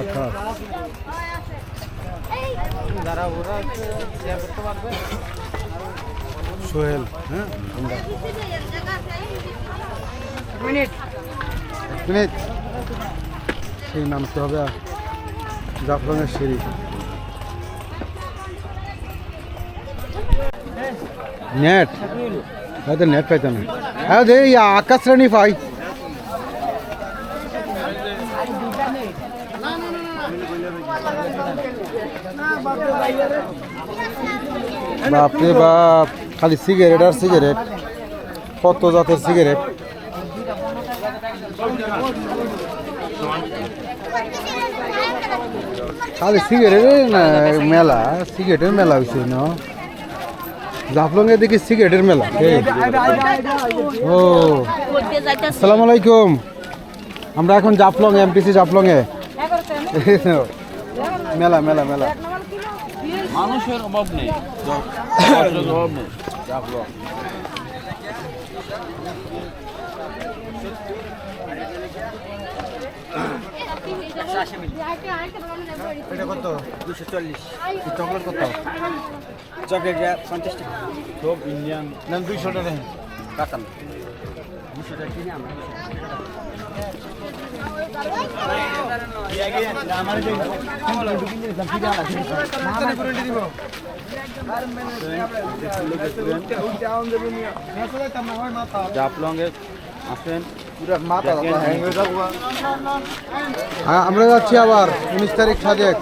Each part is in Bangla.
আকাশ সোহেল হ্যাঁ? মিনিট। মিনিট। সেই নামতে হবে আর জাফলংয়ের সিঁড়ি। নেট। হয়তো নেট পাইতাম। হ্যাঁ আকাশ শ্রেণি পাই। বাপরে বাপ, খালি সিগারেট আর সিগারেট কত জাতের সিগারেট খালি সিগারেটের মেলা সিগারেটের মেলা হয়েছে না? জাফলংয়ে দেখি সিগারেটের মেলা। ও, আসসালামু আলাইকুম। আমরা এখন জাফলং এমপিসি জাফলংয়ে। মেলা মেলা মেলা। মানুষের অভাব নেই। অভাব নেই। যাব এটা কত? দুশো চল্লিশ। চকলেট কত? চকলেট পঞ্চাশ টাকা। সব ইন্ডিয়ান না দুইশো টাকা। কাতান। দুশো টাকা কিনে আমরা আসেন হ্যাঁ আমরা যাচ্ছি আবার উনিশ তারিখ সাজেক।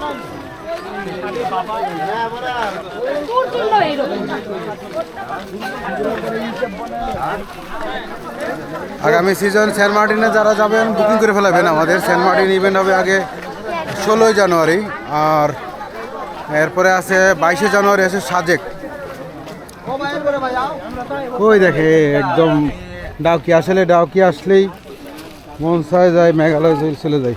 আগামী সিজন সেন্ট মার্টিনে যারা যাবেন বুকিং করে ফেলাবেন আমাদের। সেন্ট মার্টিন ইভেন্ট হবে আগে ষোলোই জানুয়ারি, আর এরপরে আছে বাইশে জানুয়ারি আছে সাজেক ওই দেখে, একদম ডাউকি আসলে, ডাউকি আসলেই মন চায় যায়, মেঘালয় চলে- যায়।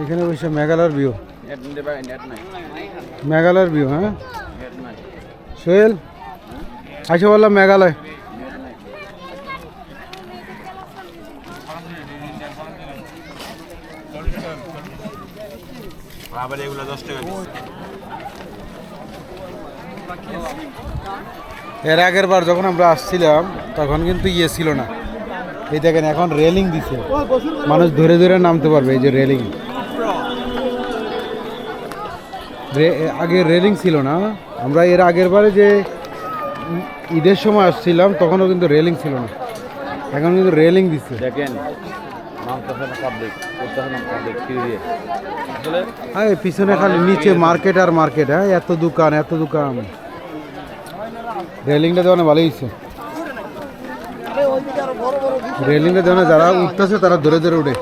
এখানে বসে মেঘালয়ের ভিউ মেঘালয়ের ভিউ হ্যাঁ? সোহেল আসে বললাম মেঘালয়। আবার এগুলো দশ টাকা এর আগের বার যখন আমরা আসছিলাম তখন কিন্তু ইয়ে ছিল না। এই দেখেন এখন রেলিং দিছে। মানুষ ধরে ধরে নামতে পারবে এই যে রেলিং আগে রেলিং ছিল না। আমরা এর আগের বারে যে ঈদের সময় আসছিলাম তখনও কিন্তু রেলিং ছিল না। এখন কিন্তু রেলিং দিচ্ছে দেখেন হ্যাঁ পিছনে খালি নিচে মার্কেট আর মার্কেট হ্যাঁ? এত দোকান এত দোকান। রেলিংটা দেওয়া ভালো হয়েছে রেলিংটা দেওয়া যারা উঠতেছে তারা ধরে ধরে উঠে।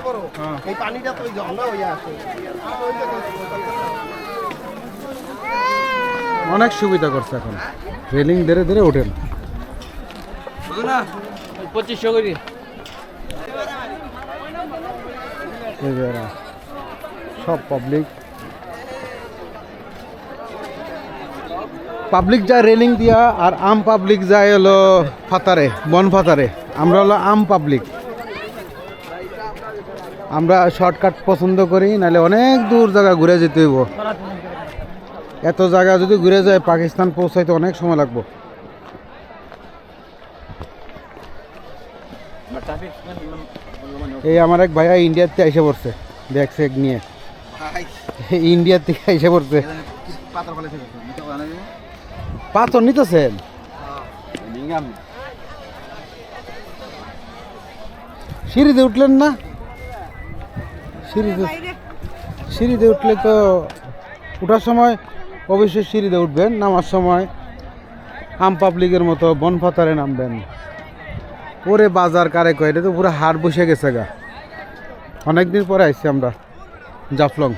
অনেক সুবিধা করছে এখন। রেলিং ধরে ধরে ওঠেন পঁচিশশো করি। সব পাবলিক পাবলিক যায় রেলিং দিয়া আর আম পাবলিক যায় হলো ফাতারে বন ফাতারে। আমরা হলো আম পাবলিক আমরা শর্টকাট পছন্দ করি নাহলে অনেক দূর জায়গা ঘুরে যেতে হইব। এত জায়গা যদি ঘুরে যায়, পাকিস্তান পৌঁছাইতে অনেক সময় লাগবো। এই আমার এক ভাইয়া ইন্ডিয়াতে এসে পড়ছে, ব্যাগ স্যাগ নিয়ে। ইন্ডিয়ার থেকে এসে পড়ছে। পাথর নিতেছেন? সিঁড়িতে উঠলেন না? সিঁড়িতে সিঁড়িতে উঠলে তো ওঠার সময় অবশ্যই সিঁড়িতে উঠবেন নামার সময় আম পাবলিকের মতো বনফাতারে নামবেন। ওরে বাজার কারে কয় এটা তো পুরো হাট বসে গেছে গা। অনেকদিন পরে আসছি আমরা জাফলং।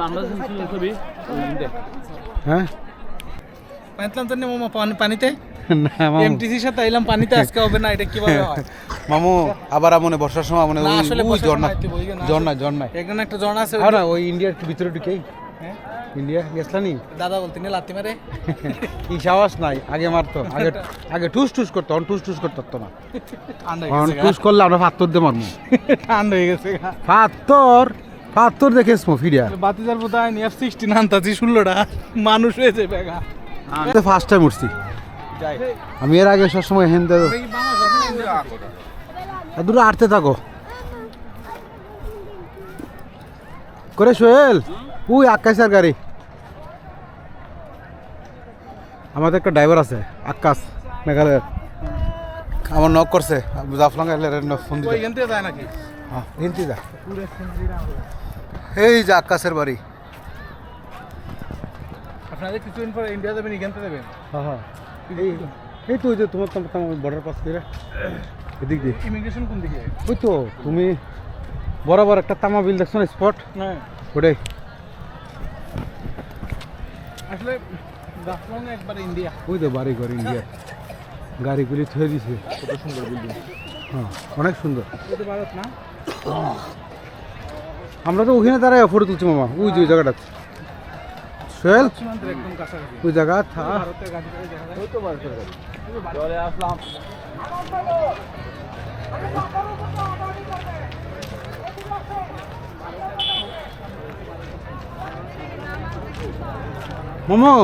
আমরা হ্যাঁ? পানিতে? না এমটিসির সাথে এলাম পানিতে আজকে হবে না এটা কীভাবে হয়? মামু আবার মনে বর্ষার সময় মনে আসলে ওই ঝর্ণা। ঝর্ণা ঝর্ণায়। এখানে একটা জন আছে হ্যাঁ না ওই ইন্ডিয়ার ভিতরে ঢুকেই। ইন্ডিয়া গেছলানি দাদা বলতে নি লাত্তি মারে। কি সাহস নাই আগে মারতো আগে আগে টুস টুস করতো টুস টুস করতে পারতো না টুস করলে আমরা ফাত্তর দিয়ে মারবো। ঠান্ডা হয়ে গেছে ফাত্তর ফাত্তর দেখে স্মো ফিরিয়া বাতিজার বোধহয় ষোলোটা। মানুষ হয়েছে বেগা। ফার্স্ট টাইম উঠছি। আমি এর আগে সবসময় হেনতে দুটো আটতে থাকো। করে সোহেল। উই আকাশের গাড়ি। আমাদের একটা ড্রাইভার আছে আকাশ মেঘালয়ের। আমার নক করছে। জাফলং ফোন দিতে ওইখান যায় নাকি? হ্যাঁ যা এই যে আকাশের বাড়ি। আপনাদের কিছুদিন পর ইন্ডিয়া যাবেন এখান থেকে যাবেন? হ্যাঁ হ্যাঁ। এই তো ওই যে তোমার তোমার তোমার বর্ডার পাস করে এদিক দিয়ে। ইমিগ্রেশন কোন দিকে? ওই তো তুমি বরাবর একটা তামা বিল দেখছ না স্পট হ্যাঁ। ওটাই। আসলে জাফলং একবার ইন্ডিয়া ওই তো বাড়ি ঘর ইন্ডিয়া গাড়িগুলি থুয়ে দিছে। কত সুন্দর বিল্ডিং হ্যাঁ অনেক সুন্দর। এটা ভারত না। আমরা তো ওখানে দাঁড়ায় ফটো তুলছি মামা। ওই যে জায়গাটা। সোহেল? ওই জায়গা থা। ভারতের গাড়ি থেকে দেখা মোমো,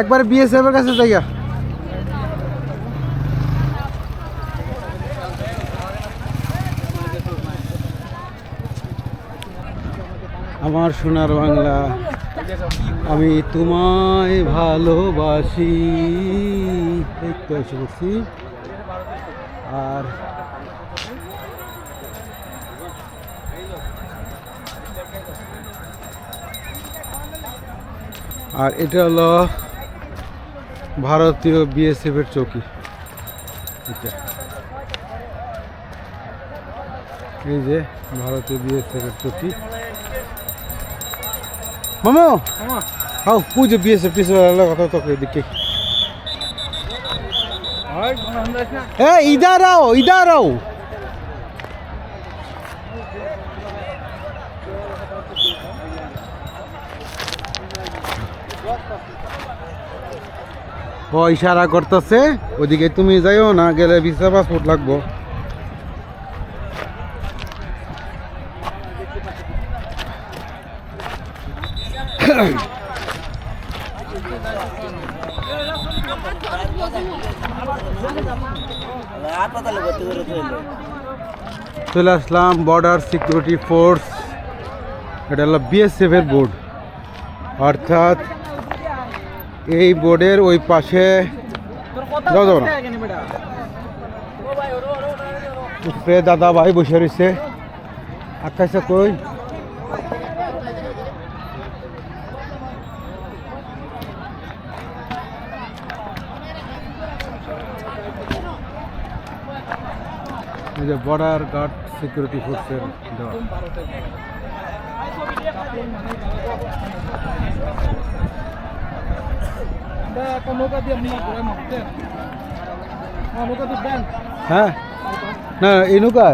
একবার বিএসএফ এর কাছে যাইয়া। আমার সোনার বাংলা, আমি তোমায় ভালোবাসি। এই তো আর আর এটা হলো ভারতীয় বিএসএফ এর চৌকি। এটা। এই যে ভারতীয় বিএসএফ এর চৌকি। মামো! হাও পুজো বিএসএফ টিএসএফ কথা তো এদিকে। হয় আমরা না। ইশারা করতেছে। ওদিকে তুমি যাইও না, গেলে ভিসা পাসপোর্ট লাগবো। চলে আসলাম বর্ডার সিকিউরিটি ফোর্স এটা হলো বিএসএফ এর বোর্ড অর্থাৎ এই বোর্ডের ওই পাশে যাও উপরে দাদা ভাই বসে রয়েছে। আকাশে কই? এই যে বর্ডার গার্ড সিকিউরিটি ফোর্সের দেওয়া। হ্যাঁ না এই নৌকা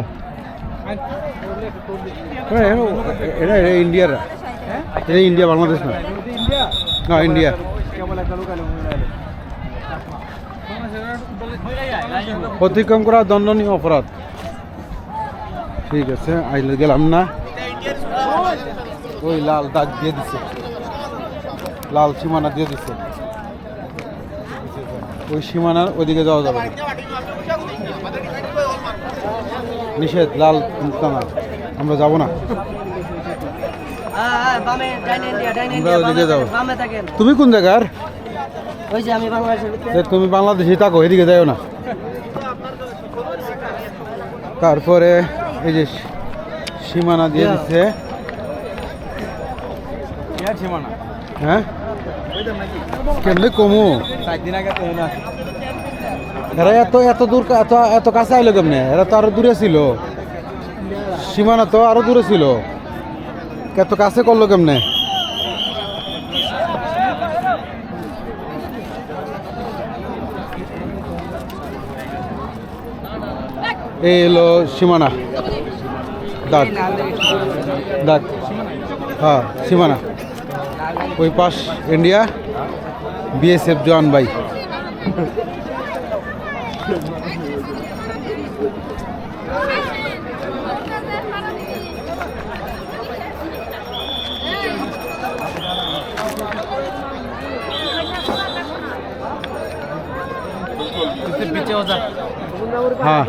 এটা এটা ইন্ডিয়ার এটা ইন্ডিয়া বাংলাদেশ না না ইন্ডিয়া অতিক্রম করা দণ্ডনীয় অপরাধ ঠিক আছে আইলে গেলাম না ওই লাল দাগ দিয়ে দিছে লাল সীমানা দিয়ে দিছে ওই সীমানার ওইদিকে যাওয়া যাবে নিষেধ লাল টানা আমরা যাব না। হ্যাঁ, হ্যাঁ, আমরা যাব। তুমি কোন জায়গার? তুমি বাংলাদেশে থাকো এদিকে যাও না। তারপরে এই যে সীমানা দিয়ে দিচ্ছে সীমানা। হ্যাঁ? কেমনে কমু? চার দিন আগে তো এরা এত এত দূর এত এত কাছে আইলো কেমনে? এরা তো আরও দূরে ছিল। সীমানা তো আরও দূরে ছিল। এত কাছে করল কেমনে? এই হলো সীমানা। দাগ দাগ হ্যাঁ সীমানা। ওই পাশ ইন্ডিয়া বিএসএফ জওয়ান ভাই। হ্যাঁ।